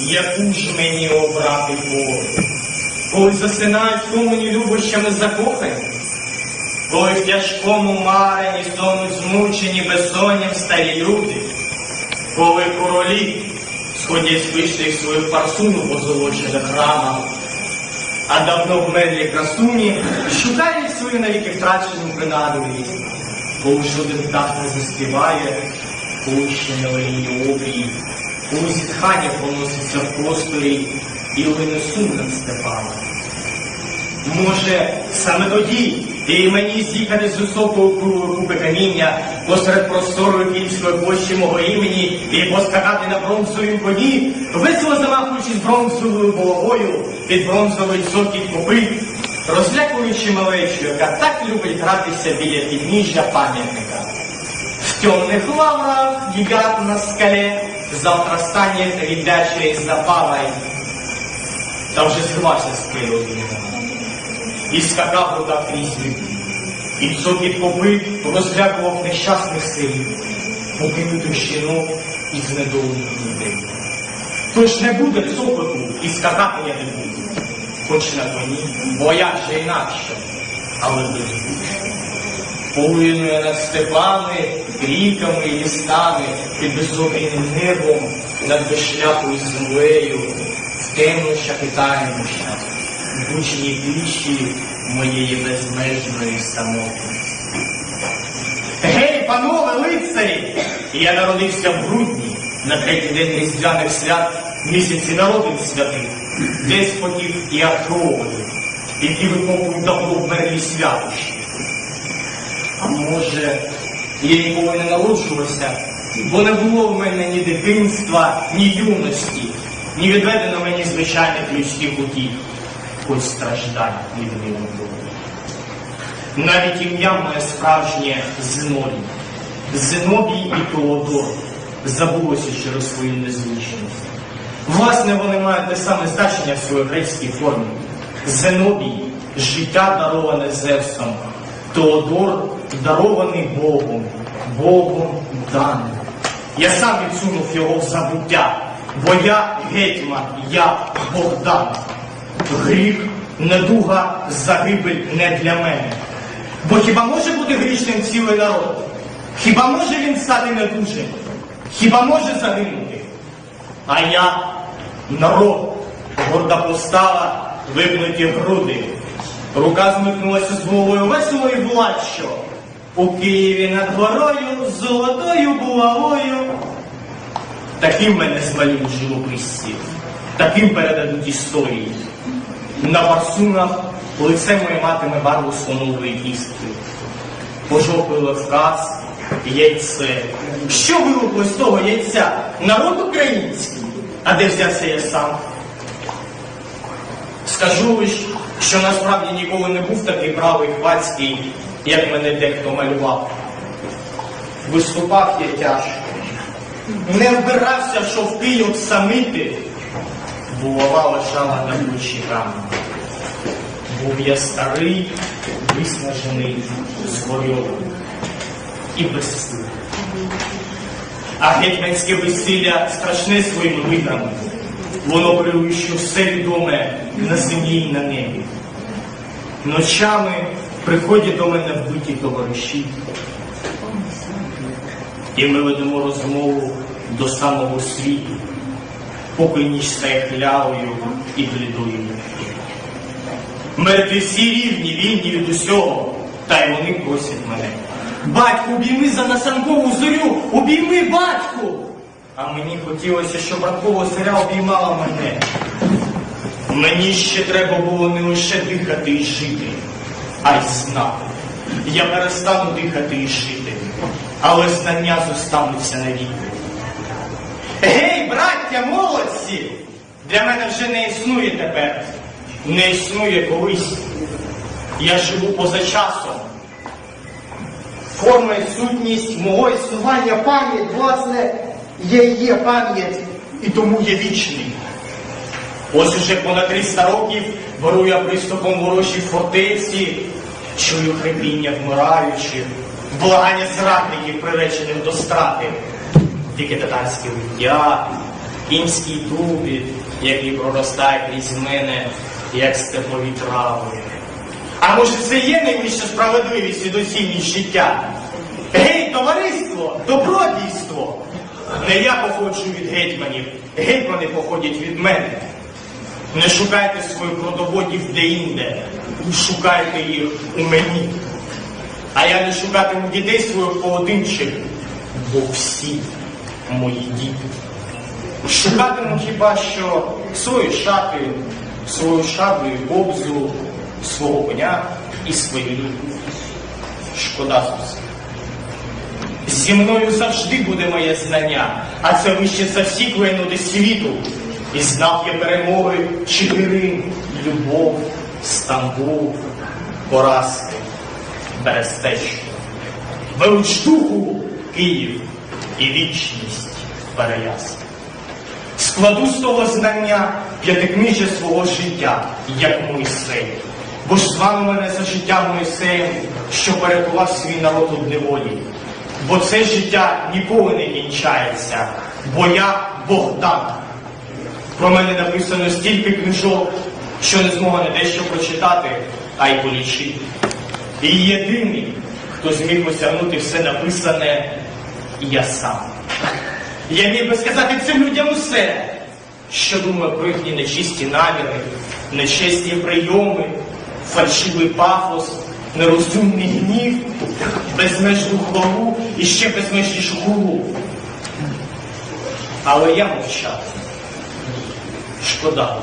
яку ж мені обрати волю? Коли засинають сумні любощами закохані, коли в тяжкому марені стонуть змучені безсонням старі люди, коли королі сходять з вищих своїх парсуну позолочених храмах, а давно вмерлі красуні шукають свою навіки втрачену принадливість, коли жоден птах не заспіває, коли ще не линіє обрій, зітхання поноситься в просторі і лине сум над степами. Може, саме тоді і мені з'їхати з високого купи каміння посеред простору київської площі мого імені і поскакати на бронзовій коні, весело замахуючись бронзовою головою під бронзовий цокіт копит, розлякуючи малечу, яка так любить гратися біля підніжжя пам'ятника. В темных лаврах гигант на скале завтра станет ребячей запалой. Та вже зривався з килою і скакав вода крізь віки. І цокіт копит розлякував нещасних синів, покинутих жінок і знедолених людей. Тож не буде цокоту і скакати я не буду, хоч на коні, бо як же інакше, але беззвучно. Полинує над степами, ріками і лістами, під високим небом, над безшляхою землею, в темнощах і таймощах, в гучній тиші моєї безмежної самотності. Гей, панове лицарі! Я народився в грудні, на третій день різдвяних свят, місяці народин святих, деспотів і археологів, які викопують давно вмерлі святощі. А може, я ніколи не народжувався, бо не було в мене ні дитинства, ні юності, ні відведено мені звичайних людських утіх, хоч страждань від милу Навіть ім'я моє справжнє Зенобій. Зенобій і Теодор забулося через свою незвичайність. Власне, вони мають те саме значення в своїй грецькій формі. Зенобій життя дароване Зевсом, Теодор дарований Богом, Богом даний. Я сам відсунув його в забуття, бо я гетьман, я Богдан. Гріх, недуга, загибель не для мене. Бо хіба може бути грішним цілий народ? Хіба може він стати недужим? Хіба може загинути? А я народ, горда постава, випнуті груди. Рука змикнулася з головою весело і владщо. У Києві над горою з золотою булавою. Таким мене змалюють живописці, таким передадуть історії. На барсунах лице моє матиме барву слонової кістки. Пожовклий левказ, яйце. Що вилупло з того яйця? Народ український. А де взявся я сам? Скажу лиш, що насправді ніколи не був такий правий хвацький, як мене дехто малював. Виступав я тяжко. Не вбирався, що в Київ самити, булава лежала на плечі рани. Був я старий, виснажений, згорьований і без сил. А гетьманське весілля страшне своїми виграми. Воно перевищує все відоме на землі і на небі. Ночами приходять до мене вбиті товариші. І ми ведемо розмову до самого світу, поки ніч стає хлявою і блідою. Мертві всі рівні, вільні від усього, та й вони просять мене. Батьку, обійми за насанкову зорю, обійми батьку! А мені хотілося, щоб ранкова зоря обіймала мене. Мені ще треба було не лише дихати і жити, а й. Я перестану дихати і жити, але знання зостануться навіки. Гей, браття, молодці! Для мене вже не існує тепер, не існує колись. Я живу поза часом. Форма і сутність мого існування пам'ять, власне, є і є пам'ять, і тому є вічний. Ось уже понад 300 років беру я приступом ворожій фортеці, чую хрипіння вмираючих, благання зрадників, приречених до страти, дике татарське виття, кінський тубі, який проростає крізь мене, як степові трави. А може це є найвища справедливість і доцільність життя? Гей, товариство, добродійство! Не я походжу від гетьманів, гетьмани походять від мене. Не шукайте своїх родоводів де-інде, шукайте їх у мені. А я не шукатиму дітей своїх поодинчих, бо всі мої діти. Шукатиму хіба що свої шати, свою шаблю і кобзу, свого коня і люблю. Шкода Сусе. Зі мною завжди буде моє знання, а це вище за всі клейноти світу. І знав я перемоги Чигирин, любов, Стамбул, поразки, Берестечко. Велич духу Київ і вічність Переясна. Складу з того знання п'ятикнижжя свого життя, як Мойсей. Бо ж звано мене за життя Мойсеєм, що порятував свій народ у неволі. Бо це життя ніколи не кінчається, бо я Богдан. Про мене написано стільки книжок, що не змога не дещо прочитати, а й полічити. І єдиний, хто зміг осягнути все написане, я сам. Я міг би сказати цим людям усе, що думаю про їхні нечисті наміри, нечесні прийоми, фальшивий пафос, нерозумний гнів, безмежну хвалу і ще безмежнішу гулу. Але я мовчав. Шкода.